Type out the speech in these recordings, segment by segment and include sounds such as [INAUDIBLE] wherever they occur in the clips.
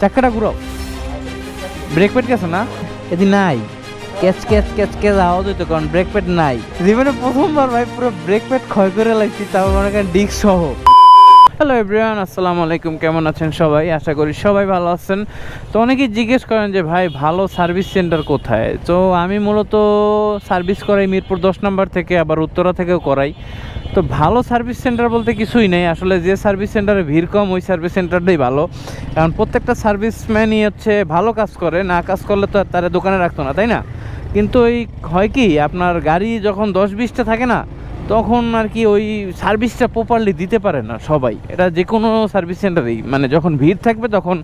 চাক্কাটা ঘুরাও। Brake pad গেছে না? এদি নাই। ক্যাচ ক্যাচ ক্যাচ ক্যাচ আওয়াজ হইতো কারণ ব্রেক প্যাড নাই। জীবনে প্রথমবার ভাই পুরো ব্রেক প্যাড ক্ষয় করে লাগছি তাও মনে করেন ডিস্ক সহ। হ্যালো এভরিওয়ান আসসালামু আলাইকুম, কেমন আছেন সবাই? আশা করি সবাই ভালো আছেন। তো অনেকেই জিজ্ঞেস করেন যে, ভাই, ভালো সার্ভিস সেন্টার কোথায়? তো আমি মূলত সার্ভিস করাই মিরপুর দশ নম্বর থেকে, আবার উত্তরা থেকেও করাই। তো ভালো সার্ভিস সেন্টার বলতে কিছুই নেই। আসলে যে সার্ভিস সেন্টারে ভিড় কম, ওই সার্ভিস সেন্টারটাই ভালো। কারণ প্রত্যেকটা সার্ভিসম্যানই হচ্ছে ভালো কাজ করে, না কাজ করলে তো তারা দোকানে রাখতো না, তাই না? কিন্তু ওই হয় কি, আপনার গাড়ি যখন দশ বিশটা থাকে না তখন আর কি ওই সার্ভিসটা প্রপারলি দিতে পারে না সবাই। এটা যে কোনো সার্ভিস সেন্টারেই মানে যখন ভিড় থাকবে তখন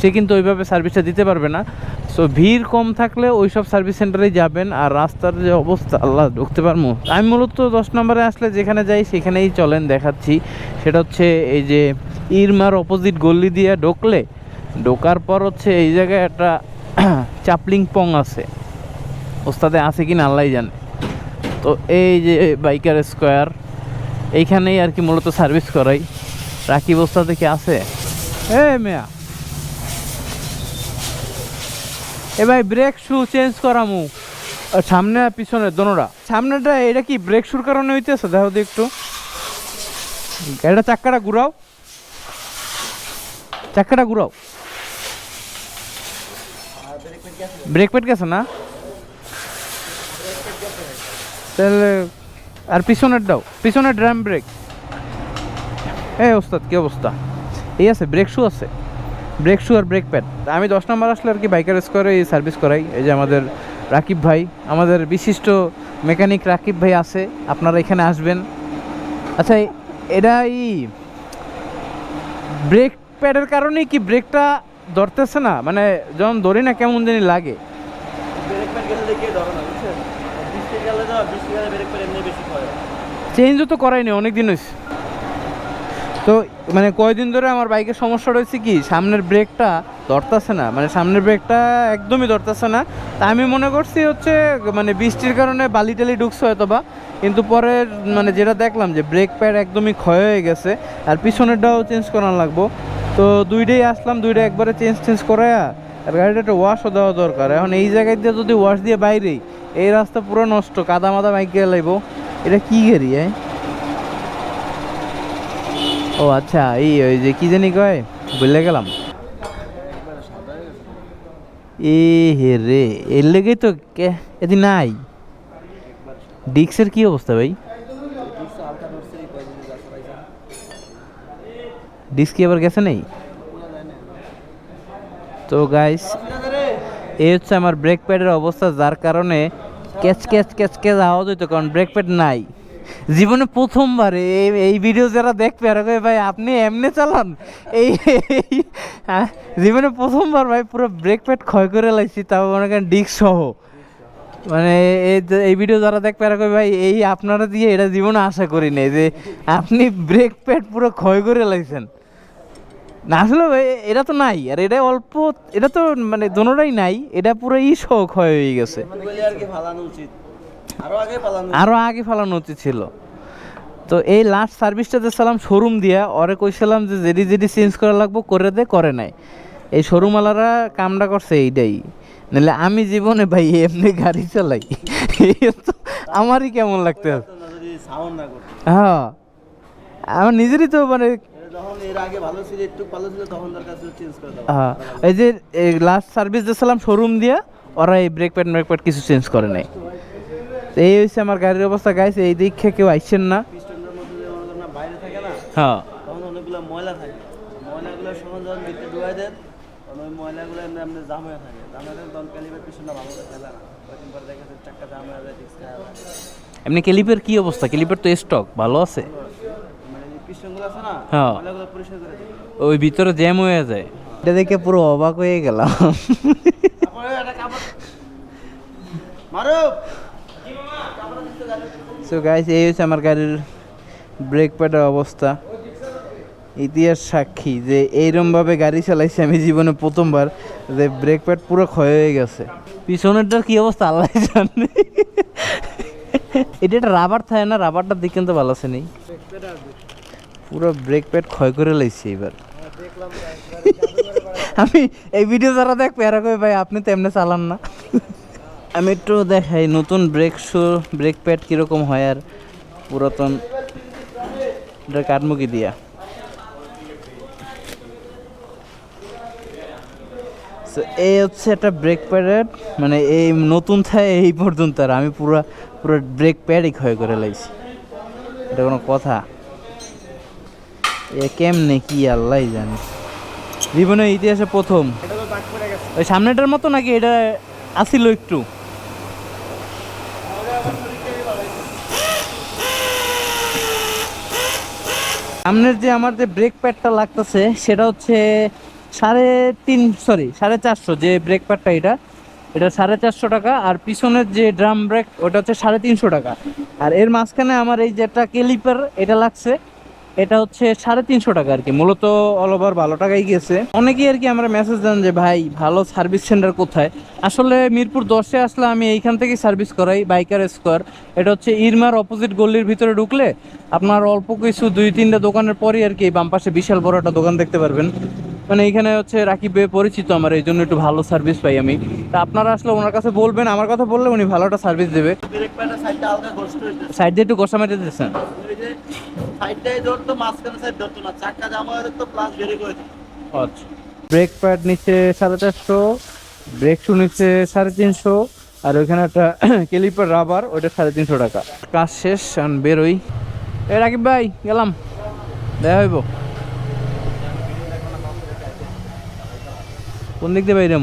সে কিন্তু ওইভাবে সার্ভিসটা দিতে পারবে না। সো ভিড় কম থাকলে ওই সব সার্ভিস সেন্টারেই যাবেন আর রাস্তার যে অবস্থা, আল্লাহ ঢুকতে পারব আমি মূলত দশ নম্বরে আসলে যেখানে যাই সেখানেই চলেন, দেখাচ্ছি। সেটা হচ্ছে এই যে ইরমার অপোজিট গল্লি দিয়ে ঢুকলে, ঢোকার পর হচ্ছে এই জায়গায় একটা [CLEARS THROAT] চাপলিং পং আছে। ওস্তাদে আছে কি না আল্লাহ জানে। তো এই যে বাইকার স্কোয়ার এইখানেই আর কি মূলত সার্ভিস করাই। রাকিব ওস্তাদে কি আছে? এ মেয়া। এ ভাই ব্রেক শু চেঞ্জ করামু সামনে আর পিছনে দোনোটা সামনেটা এটা কি ব্রেক শুর কারণে হইতেছে? দেখো তো একটু। এটা চাক্কাটা ঘুরাও। চাক্কাটা ঘুরাও। ব্রেক প্যাড গেছে না? তাহলে, আর পিছনের দাও, পিছনের ড্রাম ব্রেক এই ওস্তাদ, কি অবস্থা? এই আছে ব্রেক শু আছে। ব্রেক শু আর ব্রেক প্যাড আমি দশ নম্বর আসলে আর কি বাইকার স্কোয়ারে এই সার্ভিস করাই। এই যে আমাদের রাকিব ভাই, আমাদের বিশিষ্ট মেকানিক রাকিব ভাই আছে, আপনারা এখানে আসবেন। আচ্ছা এটা এই ব্রেক প্যাডের কারণেই কি ব্রেকটা ধরতেছে না? মানে যখন ধরি না, কেমন জানি লাগে ব্রেক প্যাড গেলে দেখে ধরো না বুঝছেন বৃষ্টি গেলে না বৃষ্টি গেলে ব্রেক প্যাড এমনি বেশি হয় চেঞ্জও তো করাইনি অনেক দিন হয়েছে তো মানে কয়দিন ধরে আমার বাইকের সমস্যা রয়েছে কি, সামনের ব্রেকটা ধরতেছে না মানে সামনের ব্রেকটা একদমই ধরতেছে না। তা আমি মনে করছি হচ্ছে মানে বৃষ্টির কারণে বালি টালি ঢুকছে হয়তো বা কিন্তু পরে মানে যেটা দেখলাম যে ব্রেক প্যাড একদমই ক্ষয় হয়ে গেছে, আর পিছনেরটাও চেঞ্জ করানো লাগবো। তো দুইটাই আসলাম, দুইটা একবারে চেঞ্জ চেঞ্জ করে আর গাড়িটা একটা ওয়াশও দেওয়া দরকার। এখন এই জায়গায় দিয়ে যদি ওয়াশ দিয়ে বাইরেই এই রাস্তা পুরো নষ্ট কাদা মাদা বাইক গিয়ে লাগবো এটা কি গাড়ি হ্যাঁ ও আচ্ছা এই, ওই যে কি জানি কয় বললে গেলাম। এ হে রে, এর লেগেই তো কে, এদি নাই। ডিক্সের কি অবস্থা ভাই? ডিস্ক কি আবার গেছে নেই? তো গাইস এই হচ্ছে আমার ব্রেক প্যাডের অবস্থা, যার কারণে ক্যাচ ক্যাচ ক্যাচ ক্যাচ আওয়াজ হইতো কারণ ব্রেক প্যাড নাই। জীবনে প্রথমবার এই এই ভিডিও যারা দেখবে আর ভাই আপনি এমনি চালান? এই হ্যাঁ, জীবনে প্রথমবার ভাই পুরো ব্রেক প্যাড ক্ষয় করে লাগছি তাও মনে করেন ডিস্ক সহ। মানে এই ভিডিও যারা দেখবে আর ভাই এই আপনারা দিয়ে এটা জীবনে আশা করি নাই যে আপনি ব্রেক প্যাড পুরো ক্ষয় করে লাগছেন না আসলে ভাই এটা তো নাই। আর এটা অল্প এটা তো মানে দোনোটাই নাই এটা পুরো ই সহ হয়ে গেছে। মানে আর ফালানো উচিত? আরও আগে ফালানো আগে ফেলানো উচিত ছিল। তো এই লাস্ট সার্ভিসটা দিয়েছিলাম শোরুম দিয়া ওরে কইছিলাম যে যেডি যেডি চেঞ্জ করা লাগবো করে দে করে নাই। এই শোরুমওয়ালারা কামটা করছে এইটাই। নাহলে আমি জীবনে ভাই এমনি গাড়ি চালাই। তো আমারই কেমন লাগতে হ্যাঁ। আমার নিজেরই তো মানে হ্যাঁ এই যে লাস্ট সার্ভিস দিয়েছিলাম শোরুম দিয়া ওরা এই ব্রেক প্যাড ব্রেক প্যাড কিছু চেঞ্জ করে নাই। এই হচ্ছে আমার গাড়ির অবস্থা গাইছে এই দিকে কেউ আইসেন না। হ্যাঁ। ময়লা থাকে। ময়লাগুলো সময় যখন ভিতরে দেন ওই ময়লাগুলো এমনি এমনি জাম হয়ে থাকে। জাম হয়ে থাকে তখন ক্যালিবার পিছনটা ভালো করে ফেলে না। কয়েকদিন পরে দেখা যাচ্ছে চাক্কা জাম হয়ে যায় ডিস্ক এমনি ক্যালিপের কি অবস্থা? ক্যালিপের তো স্টক ভালো আছে মানে এই পিস্টনগুলো আছে না হ্যাঁ। ওই ভিতরে জ্যাম হয়ে যায়। এটা দেখে পুরো অবাক হয়ে গেলাম। সো গাইস এই হচ্ছে আমার গাড়ির ব্রেক প্যাডের অবস্থা। ইতিহাস সাক্ষী যে এইরমভাবে গাড়ি চালাইছি আমি জীবনে প্রথমবার যে ব্রেক প্যাড পুরো ক্ষয় হয়ে গেছে। পিছনেরটার কি অবস্থা আল্লাহ জানে। এটা একটা রাবার থাকে না রাবারটার দিক কিন্তু ভালো আছে নেই পুরো ব্রেক প্যাড ক্ষয় করে লাইছি এবার [LAUGHS] আমি এই ভিডিও যারা দেখ এরা কই ভাই আপনি তো এমনি চালান না। আমি একটু দেখাই নতুন ব্রেক শু ব্রেক প্যাড কীরকম হয় আর পুরাতন। এটা কাঠমুখি দিয়া। এই হচ্ছে একটা ব্রেক প্যাডের মানে এই নতুন থাকে এই পর্যন্ত আর আমি পুরো পুরো ব্রেক প্যাডই ক্ষয় করে লাইছি। এটা কোনো কথা। এ কেমনে কি আল্লাহ জানে। জীবনের ইতিহাসে প্রথম। ওই সামনেটার মতো নাকি এটা আসিল একটু? সামনের যে আমার যে ব্রেক প্যাডটা লাগতেছে, সেটা হচ্ছে সাড়ে তিন সরি সাড়ে চারশো যে ব্রেক প্যাডটা এটা। এটা সাড়ে চারশো টাকা আর পিছনের যে ড্রাম ব্রেক ওটা হচ্ছে সাড়ে তিনশো টাকা। আর এর মাঝখানে আমার এই যে একটা কেলিপার এটা লাগছে। এটা হচ্ছে সাড়ে তিনশো টাকা আর কি মূলত অল ওভার ভালো টাকাই গেছে। অনেকেই আর কি আমরা মেসেজ দেন যে ভাই ভালো সার্ভিস সেন্টার কোথায়? আসলে মিরপুর দশে আসলে আমি এইখান থেকে সার্ভিস করাই বাইকার স্কোয়ার এটা হচ্ছে ইরমার অপোজিট গলির ভিতরে ঢুকলে আপনার অল্প কিছু দুই তিনটা দোকানের পরই আর কি বাম পাশে বিশাল বড় একটা দোকান দেখতে পারবেন। মানে এখানে হচ্ছে রাকিব ভাই পরিচিত আমার এই জন্য একটু ভালো সার্ভিস পাই আমি। তা আপনারা আসলে ওনার কাছে বলবেন আমার কথা বললে উনি ভালো একটা সার্ভিস দেবে। সাইড দিয়ে একটু গোসা ওই যে সাইডটাই ধরতো মাঝখানে সাইড ধরতো না চাক্কা জামা প্লাস বেরিয়ে করে আচ্ছা। ব্রেক প্যাড নিচে সাড়ে চারশো ব্রেক শু নিচে সাড়ে তিনশো আর ওইখানে একটা [CLEARS THROAT] ক্যালিপার রাবার ওইটা সাড়ে তিনশো টাকা। কাজ শেষ বেরোই। এ রাকিব ভাই গেলাম। দেখা হইব। কোন দিক দিয়ে বাইরে